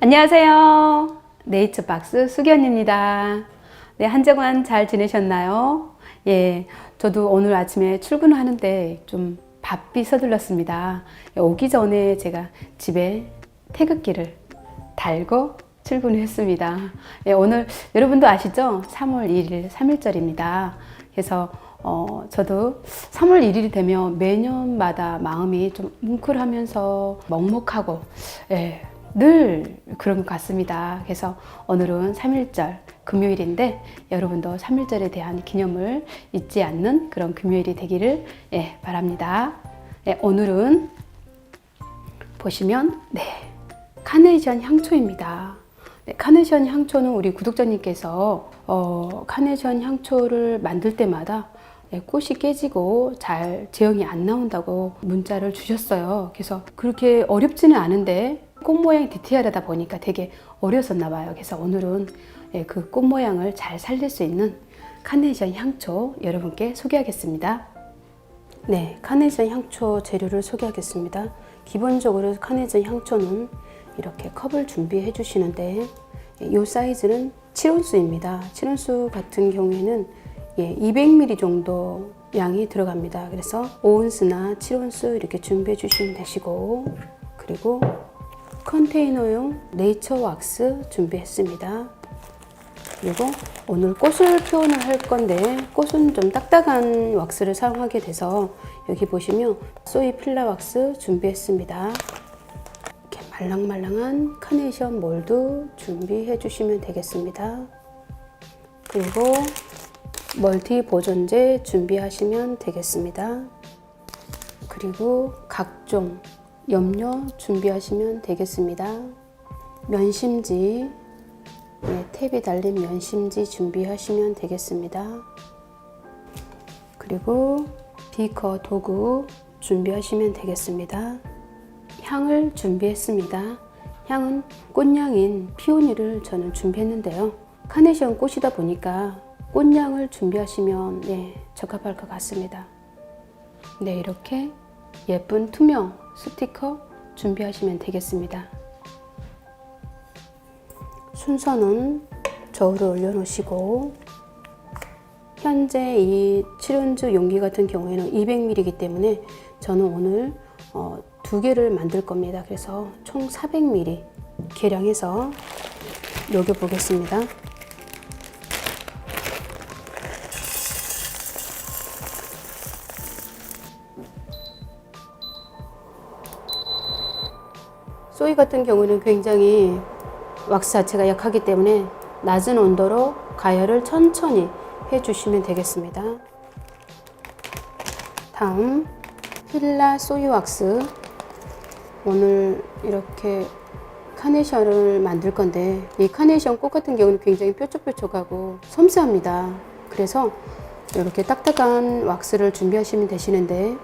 안녕하세요. 네이처박스 수견입니다. 네, 한 주간 잘 지내셨나요? 예, 저도 오늘 아침에 출근을 하는데 좀 바삐 서둘렀습니다. 예, 오기 전에 제가 집에 태극기를 달고 출근을 했습니다. 예, 오늘 여러분도 아시죠? 3월 1일 3일절입니다. 그래서 어, 저도 3월 1일이 되면 매년마다 마음이 좀 뭉클하면서 먹먹하고 예, 늘 그런 것 같습니다. 그래서 오늘은 3일절 금요일인데 여러분도 3일절에 대한 기념을 잊지 않는 그런 금요일이 되기를 예, 바랍니다. 예, 오늘은 보시면 네 카네이션 향초입니다. 네, 카네이션 향초는 우리 구독자님께서 어, 카네이션 향초를 만들 때마다 네, 꽃이 깨지고 잘 제형이 안 나온다고 문자를 주셨어요. 그래서 그렇게 어렵지는 않은데 꽃 모양 디테일하다 보니까 되게 어려웠었나 봐요. 그래서 오늘은 예, 그꽃 모양을 잘 살릴 수 있는 카네이션 향초 여러분께 소개하겠습니다. 네, 카네이션 향초 재료를 소개하겠습니다. 기본적으로 카네이션 향초는 이렇게 컵을 준비해 주시는데 이 사이즈는 7온스입니다. 7온스 같은 경우에는 예, 200ml 정도 양이 들어갑니다. 그래서 5온스나 7온스 이렇게 준비해 주시면 되시고 그리고 컨테이너용 네이처 왁스 준비했습니다. 그리고 오늘 꽃을 표현을 할 건데 꽃은 좀 딱딱한 왁스를 사용하게 돼서 여기 보시면 소이 필라 왁스 준비했습니다. 이렇게 말랑말랑한 카네이션 몰드 준비해 주시면 되겠습니다. 그리고 멀티 보존제 준비하시면 되겠습니다. 그리고 각종 염료 준비하시면 되겠습니다. 면심지, 네, 탭이 달린 면심지 준비하시면 되겠습니다. 그리고 비커 도구 준비하시면 되겠습니다. 향을 준비했습니다. 향은 꽃향인 피오니를 저는 준비했는데요. 카네이션 꽃이다 보니까 꽃향을 준비하시면 네, 적합할 것 같습니다. 네, 이렇게 예쁜 투명 스티커 준비하시면 되겠습니다. 순서는 저울을 올려놓으시고 현재 이 7온즈 용기 같은 경우에는 200ml이기 때문에 저는 오늘 어, 두 개를 만들 겁니다. 그래서 총 400ml 계량해서 녹여 보겠습니다. 소이 같은 경우는 굉장히 왁스 자체가 약하기 때문에 낮은 온도로 가열을 천천히 해주시면 되겠습니다. 다음 필라 소이 왁스 오늘 이렇게 카네이션을 만들 건데 이 카네이션 꽃 같은 경우는 굉장히 뾰족뾰족하고 섬세합니다. 그래서 이렇게 딱딱한 왁스를 준비하시면 되시는데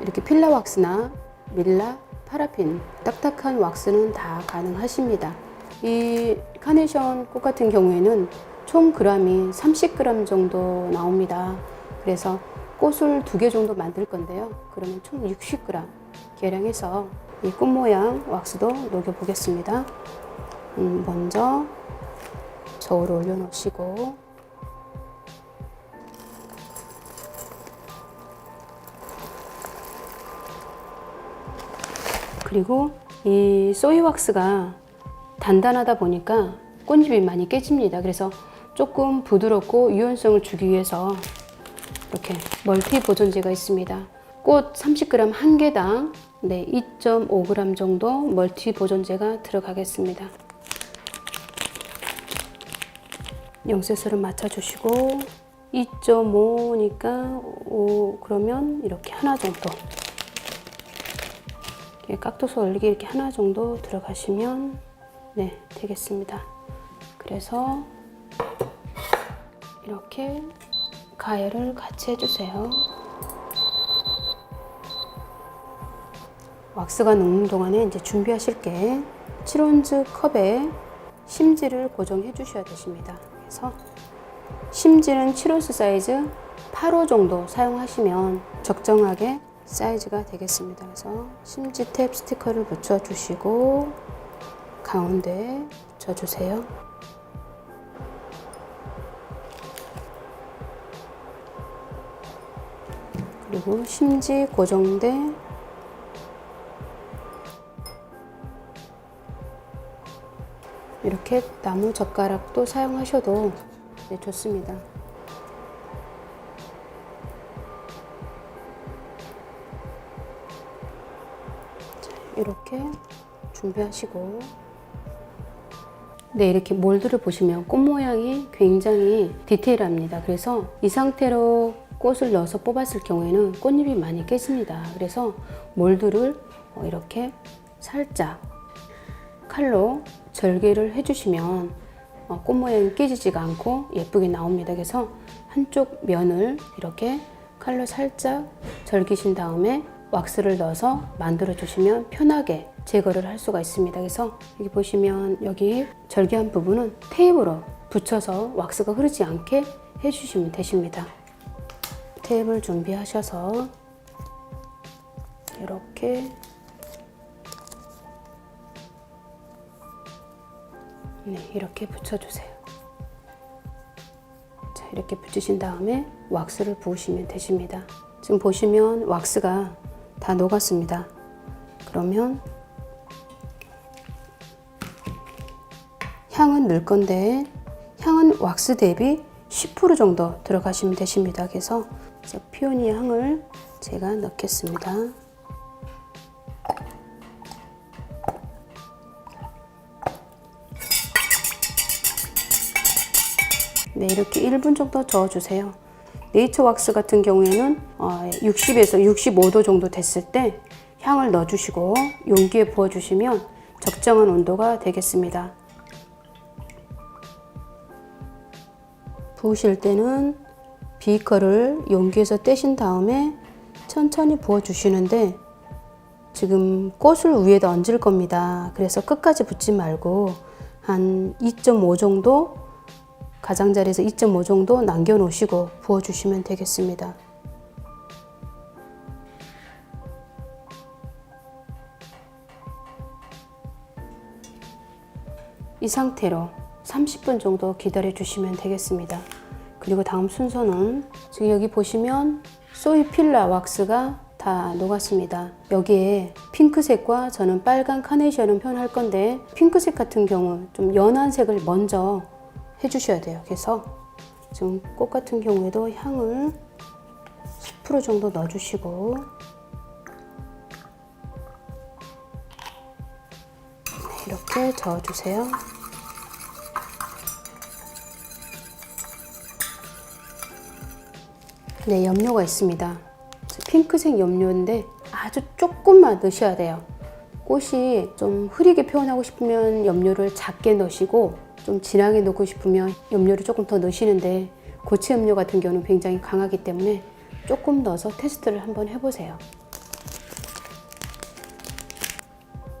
이렇게 필라 왁스나 밀라, 파라핀 딱딱한 왁스는 다 가능하십니다. 이 카네이션 꽃 같은 경우에는 총 그람이 30g 정도 나옵니다. 그래서 꽃을 두 개 정도 만들 건데요. 그러면 총 60g 계량해서 이 꽃 모양 왁스도 녹여 보겠습니다. 음, 먼저 저울 올려놓으시고 그리고 이 소이 왁스가 단단하다 보니까 꽃잎이 많이 깨집니다. 그래서 조금 부드럽고 유연성을 주기 위해서 이렇게 멀티 보존제가 있습니다. 꽃 30g 한 개당 네, 2.5g 정도 멀티 보존제가 들어가겠습니다. 영세수를 맞춰주시고 2.5니까 5 그러면 이렇게 하나 정도 깍두스 얼리기 이렇게 하나 정도 들어가시면 네 되겠습니다. 그래서 이렇게 가열을 같이 해주세요. 왁스가 녹는 동안에 이제 준비하실 게 7온즈 컵에 심지를 고정해 주셔야 되십니다. 그래서 심지는 7온스 사이즈 8호 정도 사용하시면 적정하게 사이즈가 되겠습니다. 그래서 심지 탭 스티커를 붙여 주시고 가운데 져주세요. 그리고 심지 고정대 이렇게 나무 젓가락도 사용하셔도 네, 좋습니다. 이렇게 준비하시고 네, 이렇게 몰드를 보시면 꽃 모양이 굉장히 디테일합니다. 그래서 이 상태로 꽃을 넣어서 뽑았을 경우에는 꽃잎이 많이 깨집니다. 그래서 몰드를 어, 이렇게 살짝 칼로 절개를 해주시면 어, 꽃 모양이 깨지지가 않고 예쁘게 나옵니다. 그래서 한쪽 면을 이렇게 칼로 살짝 절기신 다음에 왁스를 넣어서 만들어 주시면 편하게 제거를 할 수가 있습니다. 그래서 여기 보시면 여기 절개한 부분은 테이프로 붙여서 왁스가 흐르지 않게 해주시면 되십니다. 테이프를 준비하셔서 이렇게 네, 이렇게 붙여주세요. 자, 이렇게 붙이신 다음에 왁스를 부으시면 되십니다. 지금 보시면 왁스가 다 녹았습니다. 그러면 향은 넣을 건데 향은 왁스 대비 10% 정도 들어가시면 되십니다. 그래서 피오니 향을 제가 넣겠습니다. 네, 이렇게 1분 정도 저어주세요. 네이처 왁스 같은 경우에는 60에서 65도 정도 됐을 때 향을 넣어주시고 용기에 부어주시면 적정한 온도가 되겠습니다. 부으실 때는 비커를 용기에서 떼신 다음에 천천히 부어주시는데 지금 꽃을 위에다 얹을 겁니다. 그래서 끝까지 붓지 말고 한 2.5 정도 가장자리에서 2.5 정도 남겨 놓으시고 부어 주시면 되겠습니다. 이 상태로 30분 정도 기다려 주시면 되겠습니다. 그리고 다음 순서는 지금 여기 보시면 소이 필라 왁스가 다 녹았습니다. 여기에 핑크색과 저는 빨간 카네이션을 표현할 건데 핑크색 같은 경우 좀 연한 색을 먼저 해주셔야 돼요. 그래서 지금 꽃 같은 경우에도 향을 10% 정도 넣어주시고 이렇게 저어주세요. 네, 염료가 있습니다. 핑크색 염료인데 아주 조금만 넣으셔야 돼요. 꽃이 좀 흐리게 표현하고 싶으면 염료를 작게 넣으시고 좀 진하게 넣고 싶으면 염료를 조금 더 넣으시는데 고체 염료 같은 경우는 굉장히 강하기 때문에 조금 넣어서 테스트를 한번 해보세요.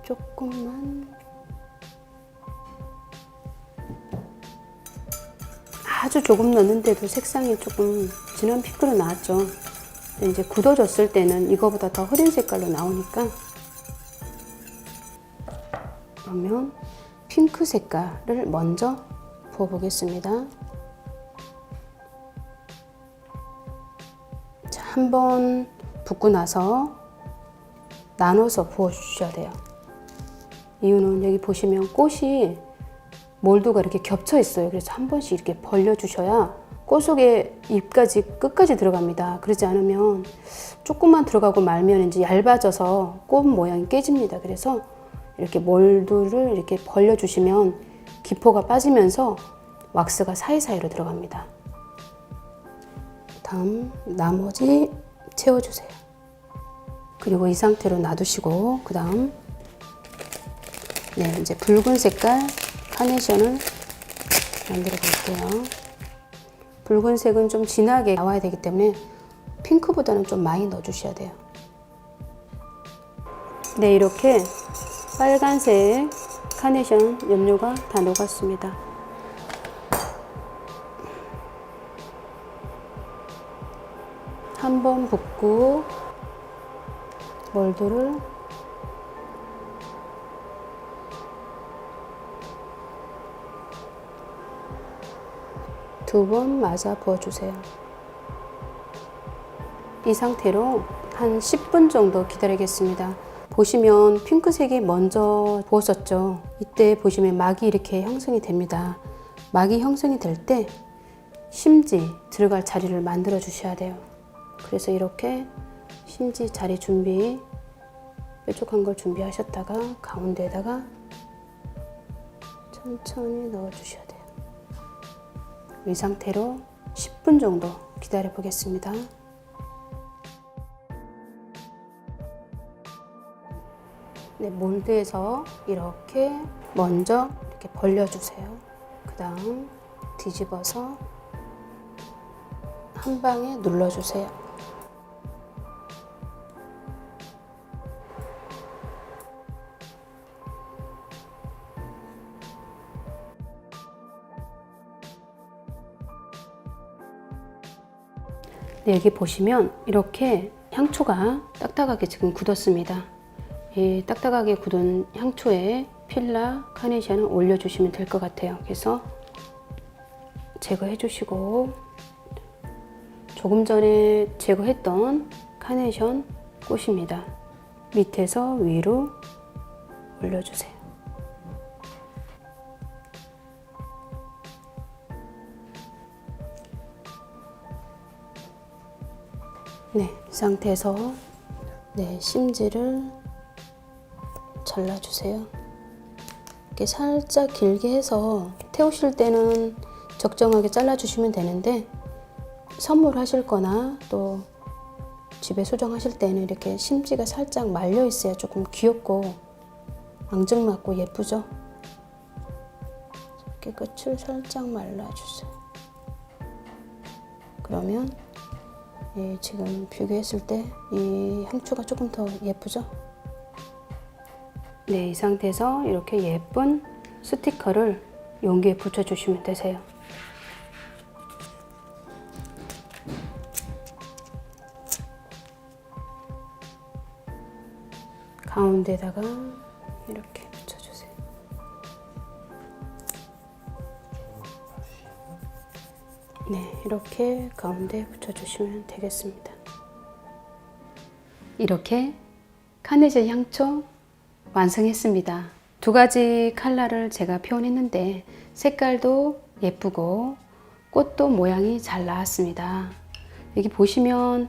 조금만 아주 조금 넣는데도 색상이 조금 진한 핑크로 나왔죠. 이제 굳어졌을 때는 이거보다 더 흐린 색깔로 나오니까 그러면 핑크 색깔을 먼저 부어 보겠습니다. 자, 한번 붓고 나서 나눠서 부어 주셔야 돼요. 이유는 여기 보시면 꽃이 몰드가 이렇게 겹쳐 있어요. 그래서 한 번씩 이렇게 벌려 주셔야 꽃 속에 잎까지 끝까지 들어갑니다. 그러지 않으면 조금만 들어가고 말면 이제 얇아져서 꽃 모양이 깨집니다. 그래서 이렇게 몰드를 이렇게 벌려주시면 기포가 빠지면서 왁스가 사이사이로 들어갑니다. 다음 나머지 채워주세요. 그리고 이 상태로 놔두시고 그 다음 네 이제 붉은 색깔 카네이션을 만들어 볼게요. 붉은색은 좀 진하게 나와야 되기 때문에 핑크보다는 좀 많이 넣어주셔야 돼요. 네 이렇게 빨간색 카네이션 염료가 다 녹았습니다. 한 번 붓고 몰드를 두 번 맞아 부어주세요. 이 상태로 한 10분 정도 기다리겠습니다. 보시면 핑크색이 먼저 부었었죠. 이때 보시면 막이 이렇게 형성이 됩니다. 막이 형성이 될 때 심지 들어갈 자리를 만들어 주셔야 돼요. 그래서 이렇게 심지 자리 준비 뾰족한 걸 준비하셨다가 가운데에다가 천천히 넣어 주셔야 돼요. 이 상태로 10분 정도 기다려 보겠습니다. 네, 몰드에서 이렇게 먼저 이렇게 벌려주세요. 그 다음 뒤집어서 한 방에 눌러주세요. 네, 여기 보시면 이렇게 향초가 딱딱하게 지금 굳었습니다. 이 딱딱하게 굳은 향초에 필라 카네이션을 올려주시면 될 것 같아요. 그래서 제거해 주시고 조금 전에 제거했던 카네이션 꽃입니다. 밑에서 위로 올려주세요. 네, 이 상태에서 네, 심지를 잘라주세요. 이렇게 살짝 길게 해서 태우실 때는 적정하게 잘라주시면 되는데 선물하실 거나 또 집에 수정하실 때는 이렇게 심지가 살짝 말려 있어야 조금 귀엽고 앙증맞고 예쁘죠? 이렇게 끝을 살짝 말라주세요. 그러면 이 지금 비교했을 때 이 향초가 조금 더 예쁘죠? 네, 이 상태에서 이렇게 예쁜 스티커를 용기에 붙여주시면 되세요. 가운데다가 이렇게 붙여주세요. 네, 이렇게 가운데 붙여주시면 되겠습니다. 이렇게 카네이션 향초 완성했습니다. 두 가지 컬러를 제가 표현했는데 색깔도 예쁘고 꽃도 모양이 잘 나왔습니다. 여기 보시면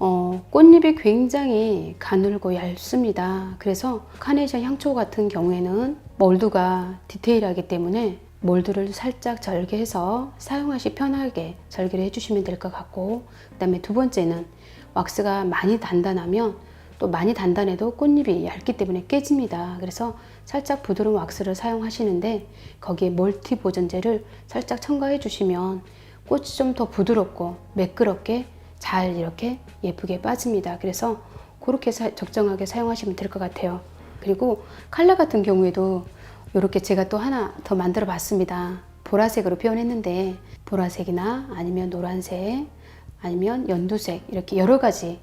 어, 꽃잎이 굉장히 가늘고 얇습니다. 그래서 카네이션 향초 같은 경우에는 몰드가 디테일하기 때문에 몰드를 살짝 절개해서 사용하시 편하게 절개를 해주시면 될 것 같고 그 다음에 두 번째는 왁스가 많이 단단하면 또 많이 단단해도 꽃잎이 얇기 때문에 깨집니다. 그래서 살짝 부드러운 왁스를 사용하시는데 거기에 멀티 보존제를 살짝 첨가해 주시면 꽃이 좀 더 부드럽고 매끄럽게 잘 이렇게 예쁘게 빠집니다. 그래서 그렇게 사- 적정하게 사용하시면 될 것 같아요. 그리고 컬러 같은 경우에도 이렇게 제가 또 하나 더 만들어 봤습니다. 보라색으로 표현했는데 보라색이나 아니면 노란색 아니면 연두색 이렇게 여러 가지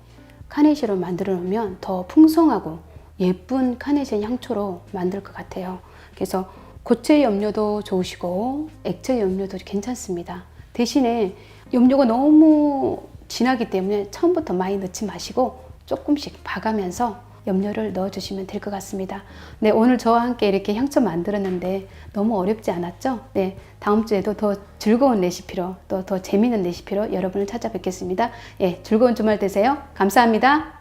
카네이션을 만들어 놓으면 더 풍성하고 예쁜 카네이션 향초로 만들 것 같아요. 그래서 고체 염료도 좋으시고 액체 염료도 괜찮습니다. 대신에 염료가 너무 진하기 때문에 처음부터 많이 넣지 마시고 조금씩 봐가면서 염료를 넣어주시면 될 것 같습니다. 네, 오늘 저와 함께 이렇게 향초 만들었는데 너무 어렵지 않았죠? 네, 다음 주에도 더 즐거운 레시피로 또 더 재미있는 레시피로 여러분을 찾아뵙겠습니다. 예, 즐거운 주말 되세요. 감사합니다.